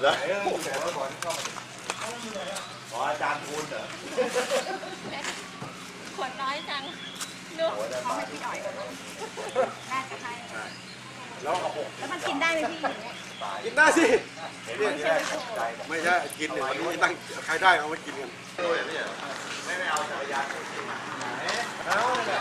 แล้วอออาจารย์ทูนเหรอขวดน้อยจังนึกเขาให้พี่ดอยก่อนน่าจะให้แล้วเอาหกแล้วมันกินได้ไหมพี่กินได้สิไม่ใช่กินเนี่ยมันไม่ตั้งใครได้เอามากินกันไม่ไม่เอาแต่ยานเอาเนี่ย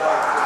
Obrigado.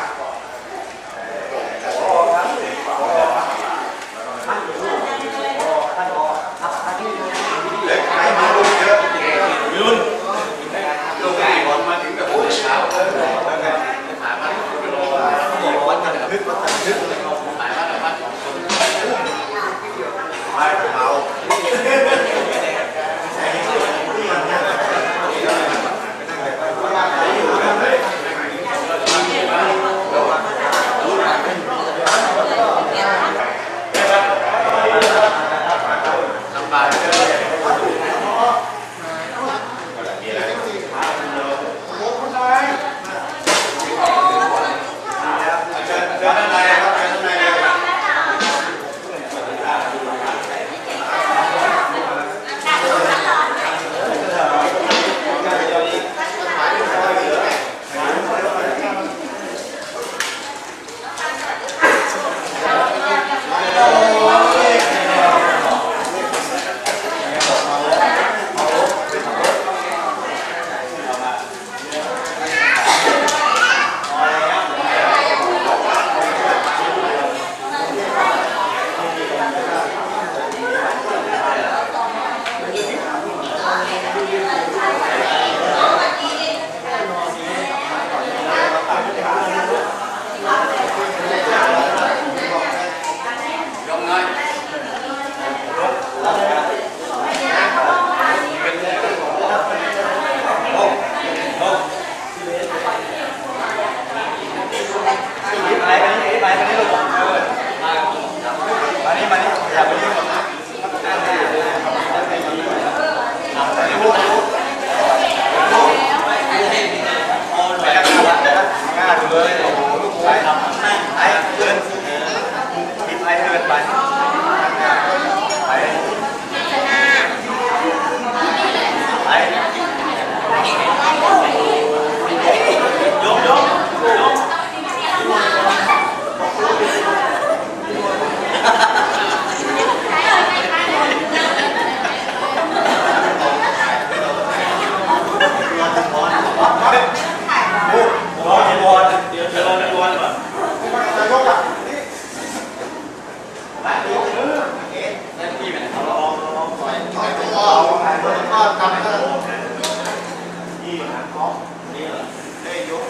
นี่เหรอเอ้ยกยก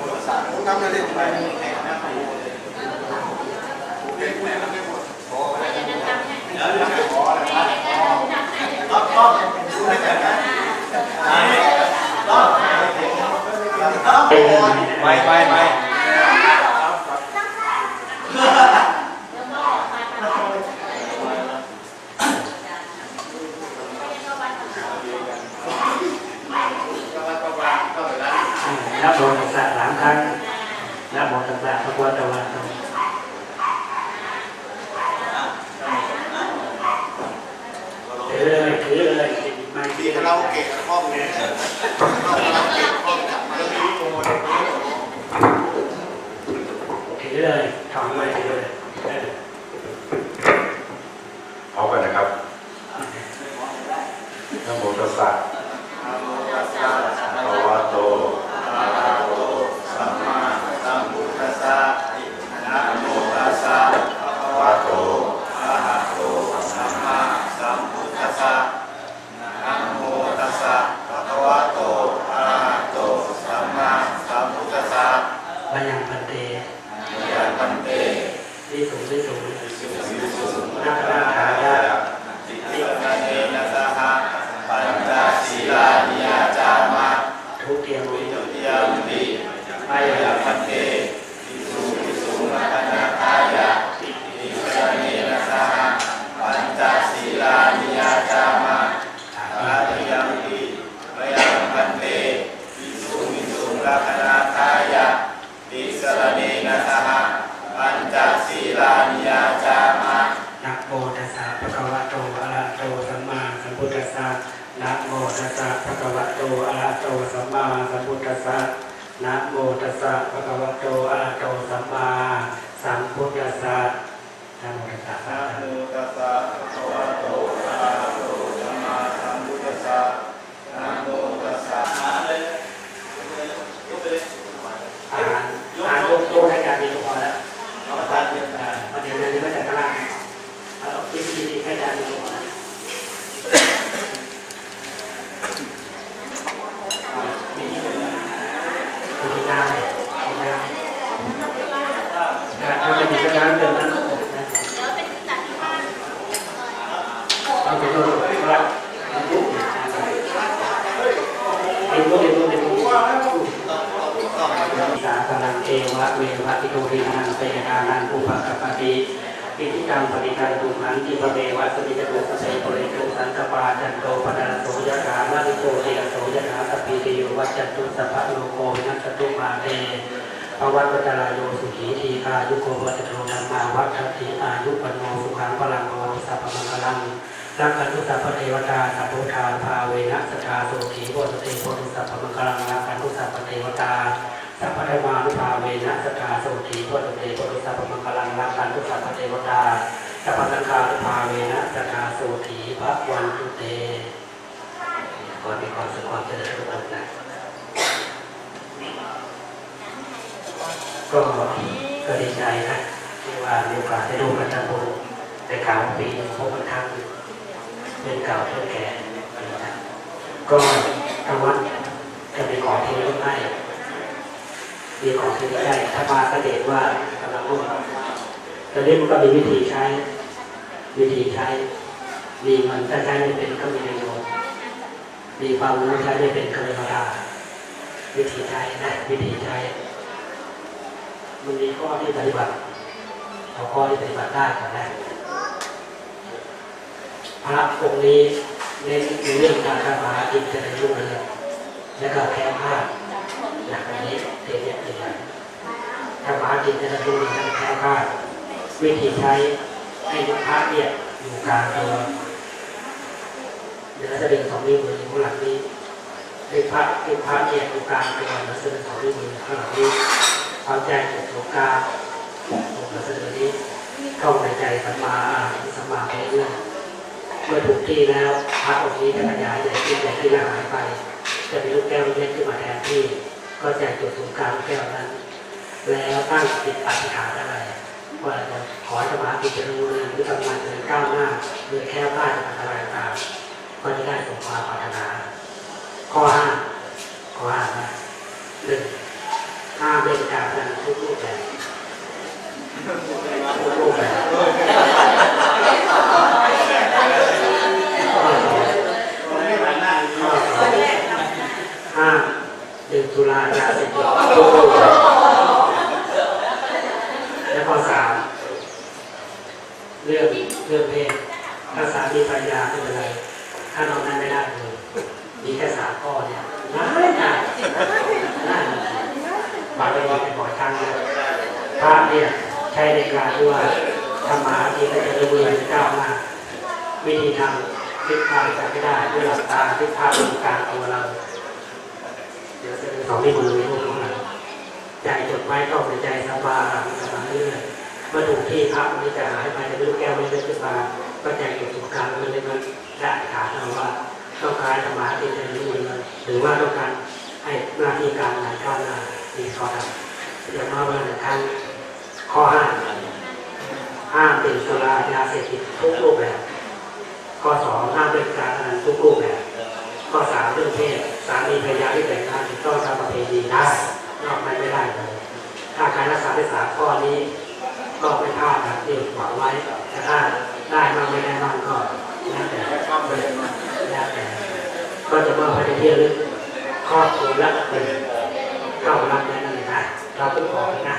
มือสามผมทำอะไรไปแข่งน้าครูเลยเรียนผู้ใหญ่แล้วไม่หมดโอ้เราจะทำให้เดี๋ยวเดี๋ยวขออะไรไม่นะได้ก็ทำให้ต้องต้องดูให้กันนะต้องต้องไม่ไม่ไม่ แล้วก็มาทำไม่ได้เข้าวัดทำ ก็ว่าก็ว่าก็เลยนะ นับโมตัสสะสามครั้งนับโมตัสสะพระพุทธวะโตถือเลยถือเลยไม่ดีดีคาราเกะห้องเนี่ยเราเกะห้องจับมาแล้วมีโปรโมทถือเลยทำไว้เลยเออ พร้อมกันนะครับนะโมตัสสะภะคะวะโต สัมมาสัมพุทธัสสะนะโมตัสสะภะคะวะโตอะระหะโตสัมมาสัมพุทธัสสะนะโมตัสสะภะคะวะโตอะระหะโตสัมมาสัมพุทธัสสะ บายังพันเต ยันตันเต วิสุงวิสุง สิสุสุ นักราชายะ ติติกะเนนะสหะปัญจศีลานิยาจามะ ทุติยมุ วิ ต ตุติยามปิ บายั ยาง พั พั น นเตทิสุทิสุนักนาคายะติติกะเนนะสหะปัญจศีลานิยาจามะตาติยามปิมยังพันเตทิสุทิสุนักนาคายะติสรเนนะสหะ ปัญจศีลานิยาจามะนะโมตัสสะภะคะวะโตอะระหะโตสัมมาสัมพุทธัสสะนะโมตัสสะภะคะวะโตอะระหะโตสัมมาสัมพุทธัสสะนะโมตัสสะภะคะวะโตอะระหะโตสัมมาสัมพุทธัสสะนะโมตัสสะนะโมตัสสะภะคะวะโตอะระหะโตสัมมาสัมพุทธัสสะนะโมตัสสะอ่านเลยยกไปเลย อ่านอ่านยกโตให้การดีก็พอแล้ว เอาประธานเนี่ย อ่าประเดี๋ยวนี้ก็จะกระล่างเอาวิธีให้การดีก็พอแล้วอ่ามีที่ไหนบ้างมีที่หน้ามีหน้าอ่าถ้าไม่มีก็น้ำเดิมนั้นนะ เดี๋ยวเป็นจัดที่บ้าน เอาไปดูว่าปุ๊บเอ็นรู้เอ็นรู้เอ็นรู้สา พลังเอวะเววะติโกรินังเตยานังอุปกัปปติอิทิตังปฏิการตุมังทิปะเมวะสมิจตุสเสปริตุสันตปาจันโตปนาโสยะกามาริโกเตโสยะกาตปีติโยวัจจตุสัพพโลโกนัสตุมาเตภวัตตรายโยสุขีทีคายุโกวัจโตธรรมาวัฏติอายุปโนสุขังพลังโมสัพพมังคลังรักขันตุสัพพเทวตาสัพพุทธาภาเวนะสทาโสขีโพธิเตโพธิสัพพมังคลังรักขันตุสัพพเทวตา สัพพธรรมานุภาเวนะสทาโสขีโพธิเตโพธิสัพพมังคลังรักขันตุสัพพเทวตาสัพพสังฆานุภาเวนะสทาโสขีพระวันตุเตขอมีความสุขความเจริญทุกคนนะก็ก็ดีใจนะที่ว่ามีโอกาสได้ร่วมกันทำบุญในกลางปีพบกันครั้งหนึ่งเป็นเก่าเพื่อแก่ก็ทางวัดจะมีของที่ร่วมให้ มีของที่ได้ถ้ามาก็เด็ว่ากำลังร่วมแต่นี้มันก็มีวิธีใช้วิธีใช้มีมันถ้าใช้ไม่เป็นก็มีประโยชน์มีความรู้ใช้ไม่เป็นก็เลยมาด่าวิธีใช้นะวิธีใช้มันมีข้อที่ปฏิบัติเอาข้อที่ปฏิบัติได้ก่อนนะพระองค์นี้เน้นในเรื่องการทำมาหากินจะได้รุ่งเรืองและก็แคล้วคลา หนักอันนี้เทียบเทียบทำมาหากินจะด้รุ่งเรืองและแคล้วคลาวิธีใช้ให้พระเนี่ยอยู่กลางตัวเดี๋ยวเราจะดึงสองนิ้วมืออยู่ข้างหลังนี้ให้พระให้พระเนี่ยอยู่กลางตัวแล้วจะดึงสองนิ้วมือข้างหลังนี้เอาใจจุดตรงกลางตรงกระเสือนี้เข้าในใจสัมมาอาสัมมาเรื่อยเมื่อถูกที่แล้วพระองค์นี้จะขยายใหญ่ขึ้นใหญ่ขึ้นแล้วหายไป จะมีลูกแก้วเล็กขึ้นมาแทนที่ ก็จะจุดศูนย์กลางแก้วนั้น แล้วตั้งจิตอธิษฐานอะไรว่าจะขอสมาธิจะรู้เรื่องหรือทำงานเดินก้าวหน้าหรือแค่พลาดจากอะไรต่างก็จะได้สมความปรารถนา ข้อห้าข้อห้านะหนึ่งห้าเล่นการนันทุกรูปแบบทุกรูปแบบข้อสองข้อสองห้าม ดื่มสุรายาเสพติดทุกและข้อสามเรื่องเรื่องเพศถ้าสามีภรรยาไม่เป็นไร ถ้าเรานั้นไม่ได้เลยมีแค่สามข้อเนี่ยง่ายง่ายง่ายบางเรื่องเป็นบ่อยครั้งเลยพระเนี่ยใช้ในการที่ว่าทำมาหากินได้จะเรื่อยๆก้าวหน้าวิธีทำคิดทางจะไม่ได้ด้วยหลักตาคิดภาพดูการตัวเราเดี๋ยวจะ เป็นสองที่มือมีรูปของเราใจจดไว้ก็ในใจสบายสบายเรื่อยมื่อถูกที่พระมันจะหายไปในลูกแก้วไม่ได้ขึ้นมาก็ใจเก็บสุขการมันเลยมันได้ถามเราว่าต้องการสมาธิในนี้เลยหรือว่าต้องการให้หน้าที่การงานก้าวหน้ามีข้อทำอย่างน้อยวันหนึ่งครั้งข้อห้าห้ามเป็นสุรายาเสพติดทุกรูปแบบ ข้อสองห้ามเป็นการพนันทุกรูปแบบ ข้อสามเรื่องเพศ สามีภรรยาที่แต่งงานต้องทำประเพณีนะนอกนั้นไม่ได้เลยถ้าใครรักษาได้สามข้อนี้ ก็ไม่พลาดนะที่หวังไว้แต่ถ้าได้มากไม่ได้มากก็แล้วแต่แล้วแต่ก็จะมาพยายามลึกครอบครัวละเป็นเข้ารับนั่นเองนะเราต้องขอนะ